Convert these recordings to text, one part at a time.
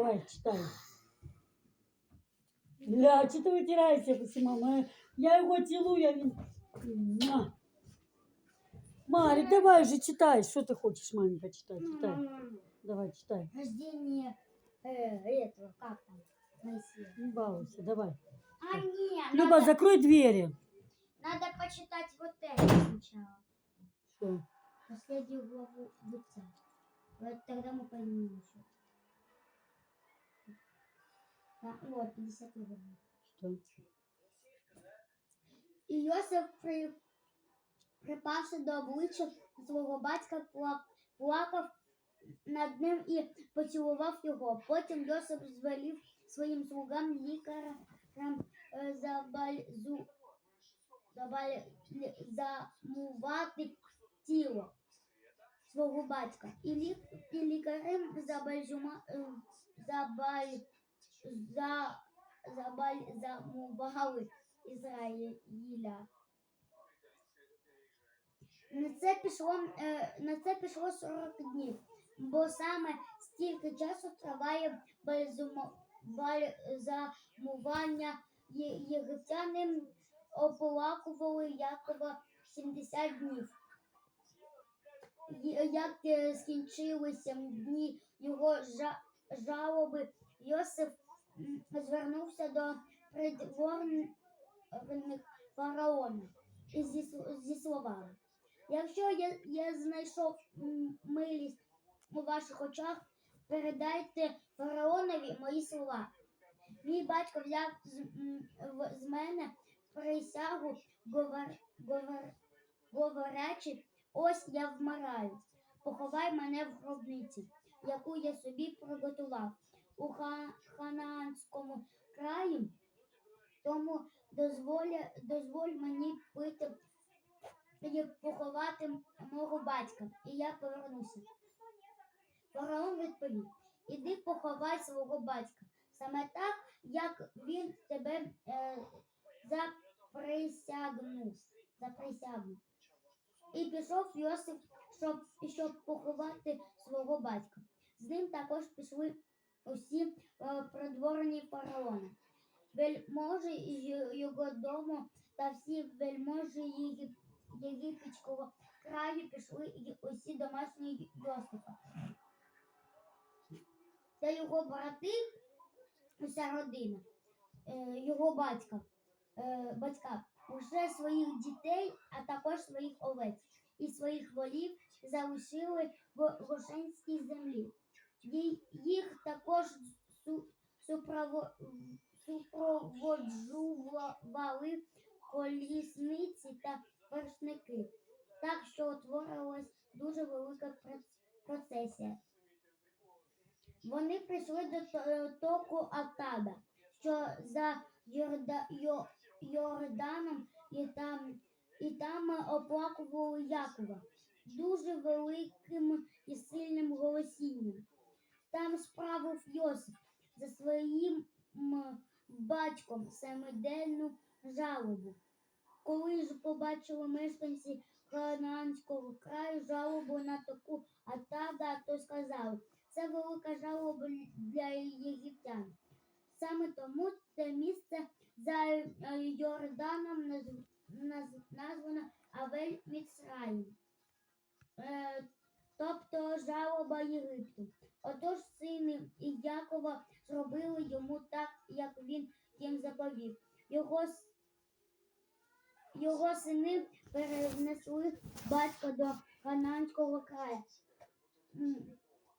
давай, читай. Ля, чи ти витираєшся по всім мама? Я його цілую, а він. На. Марик, давай вже читай. Що ти хочеш, маменька, читай, читай. Давай, читай. Рождение э, этого, как там, Моисея. Не балуйся, давай. А нет, Люба, надо, закрой двери. надо почитать вот это сначала. Что? Последнюю главу бытия. Вот тогда мы поймем еще. Да, вот, 50 глава. Что? І Йосиф, при, припавши до обличчя свого батька, плакав над ним і поцілував його. Потім Йосиф звелів своїм слугам лікарям е, забальзу, забаль, замувати тіло свого батька. І, лік, і лікарем забальзума, е, забаль, за, забальзамували Ізраїля. На це пішло, е, на це пішло 40 днів, бо саме стільки часу триває бальзамування. Єгиптяни оплакували Якова 70 днів. Як е, скінчилися дні його жа- жалоби, Йосиф звернувся до придворних фараона і зі, зі словами. Якщо я, я знайшов милість у ваших очах, передайте фараонові мої слова. Мій батько взяв з, з мене присягу, говор, говор, говорячи, ось я вмираю. Поховай мене в гробниці, яку я собі приготував у ха, ханаанському краї, тому дозволя, дозволь мені пити поховати мого батька, і я повернуся. Фараон відповів: Іди поховай свого батька, саме так, як він тебе е, заприсягнув. заприсягнув. І пішов Йосип, щоб, щоб поховати свого батька. З ним також пішли усі е, придворні фараона. Вельможі й- його дому та всі вельможі Єгип- єгипетського краю пішли й усі домашні Йосифа. Та його брати, уся родина, е, його батька, е, батька, уже своїх дітей, а також своїх овець і своїх волів залишили в Гошенській землі. Їх також супроводжували колісниці та вершники, так що утворилась дуже велика процесія. Вони прийшли до е, току Атада, що за Йорда, Йо, Йорданом, і там, і там оплакували Якова дуже великим і сильним голосінням. Там справив Йосип за своїм батьком семиденну жалобу. Коли ж побачили мешканці Ханаанського краю жалобу на таку Атада, то сказали, це велика жалоба для єгиптян. Саме тому це місце за е, Йорданом наз- наз- названо Авель Міцраїм. Тобто жалоба Єгипту. Отож сини Якова зробили йому так, як він їм заповів. Його, його сини перенесли батька до Хананського краю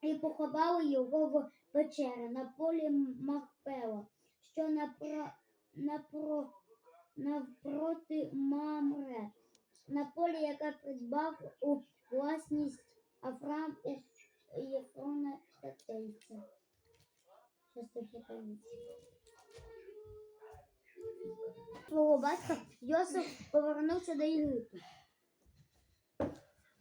і поховали його в печері на полі Махпела, що напро, напро, навпроти Мамре, на полі, яке придбав у власність Авраам у Єфрона Тетейця. Щас. Свого батька Йосиф повернувся до Єгипту.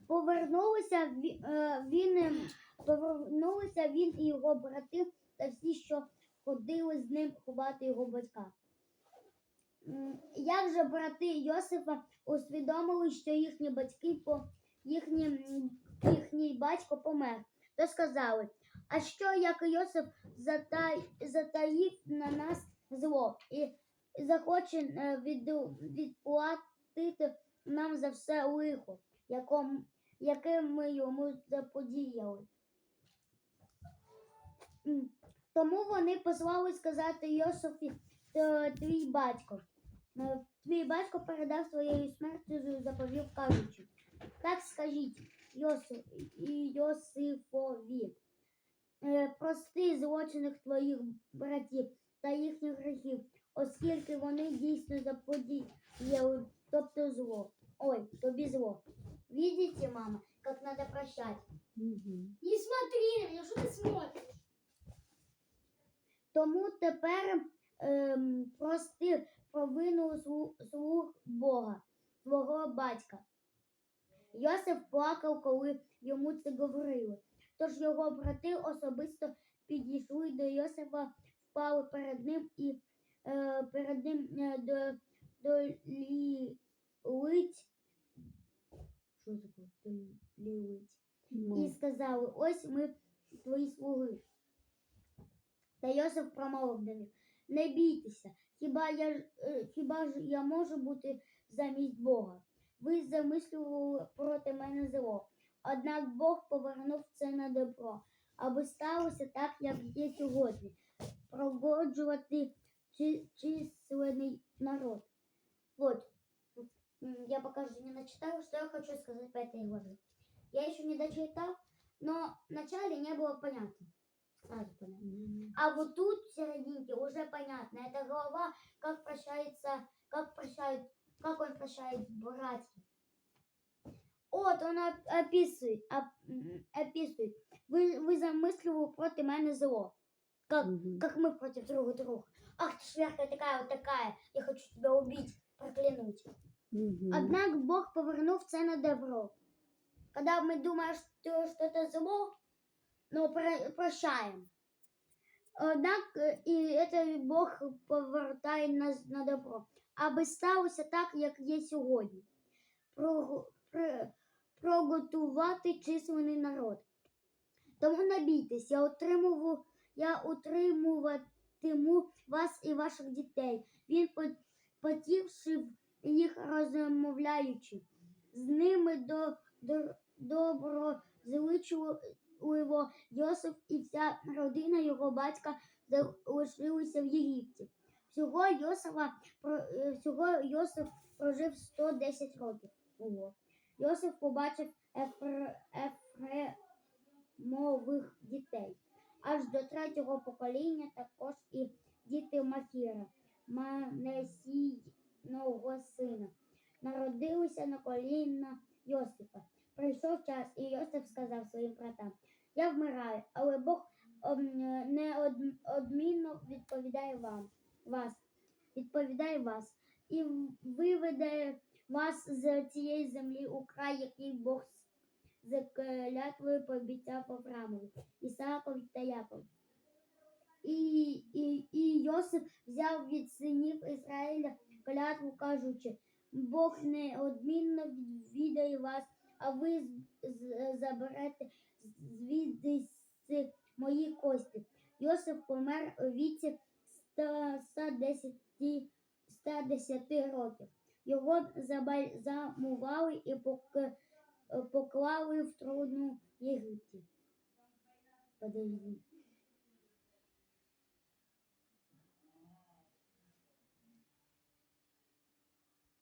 Повернулися е, він, повернулися він і його брати та всі, що ходили з ним ховати його батька. Як же брати Йосифа усвідомили, що їхні батьки по їхні, м, їхній батько помер, то сказали: А що як Йосип затай, затаїв на нас зло і захоче е, віду- відплатити нам за все лихо, яком, яке ми йому заподіяли. Тому вони послали сказати Йосифі, «Т- твій батько. Е, Твій батько передав своєю смертю заповів, кажучи, так скажіть Йосиф, Йосифові, е, прости злочинах твоїх братів та їхніх гріхів, оскільки вони дійсно заподіяли, тобто зло. Ой, тобі зло. Видите, мама, как надо прощать? Мгм. Не смотри на меня, что ты смотришь? Тому тепер ем, прости провину слу- слуг Бога, свого батька. Йосиф плакав, коли йому це говорили. Тож його брати особисто підійшли до Йосифа, впали перед ним і е, перед ним е, до, до лі, лиць. Що таке? До лі, лиць? і Ну, сказали: Ось ми твої слуги. Та Йосиф промовив до них: Не бійтеся, хіба я, е, хіба ж я можу бути замість Бога? Ви замислювали проти мене зло. Однак Бог повернув це на добро, аби сталося так, як є сьогодні, прогоджувати чи- численний народ. Вот, М, я пока что не начитала, что я хочу сказать по этой главе. Я еще не дочитал, но вначале не было понятно. Сразу понятно. м. А вот тут в серединке уже понятно. Это глава, как прощается, как прощает, как он прощает братьев. Вот он оп- описывает, оп- м, описывает. Вы, вы замысливали против мене зло. Как, Мгм. как мы против друг друга. Ах ты шверка такая вот такая. Я хочу тебя убить, проклянуть. Мгм. Однак Бог повернув це на добро. Когда мы думаем, что что-то зло, но про- прощаем. Однак е, і це Бог повертає нас на добро. Аби сталося так, як є сьогодні. Прого- пр- Приготувати численний народ. Тому не бійтесь, я отримував, я утримуватиму вас і ваших дітей. Він по- потівши їх розмовляючи. З ними до, до, доброзичливо Йосиф і вся родина його батька залишилися в Єгипті. Всього Йосифа е, всього Йосиф прожив 110 років. Ого. Йосиф побачив Ефре, Ефремових дітей. Аж до третього покоління також і діти Махіра, Манесійного сина. Народилися на коліна Йосифа. Прийшов час, і Йосиф сказав своїм братам: Я вмираю, але Бог ем, неодмінно відповідає вам, вас, відповідає вас і виведе вас з цієї землі у край, який Бог з клятвою пообіцяв Авраамові, Ісаакові та Якові. І, і, і Йосип взяв від синів Ізраїля клятву, кажучи, Бог неодмінно відвідає вас, а ви заберете звідси мої кості. Йосип помер у віці 100 110, 110 років. Його замували і поклали в трудну Єгипті. Подожди.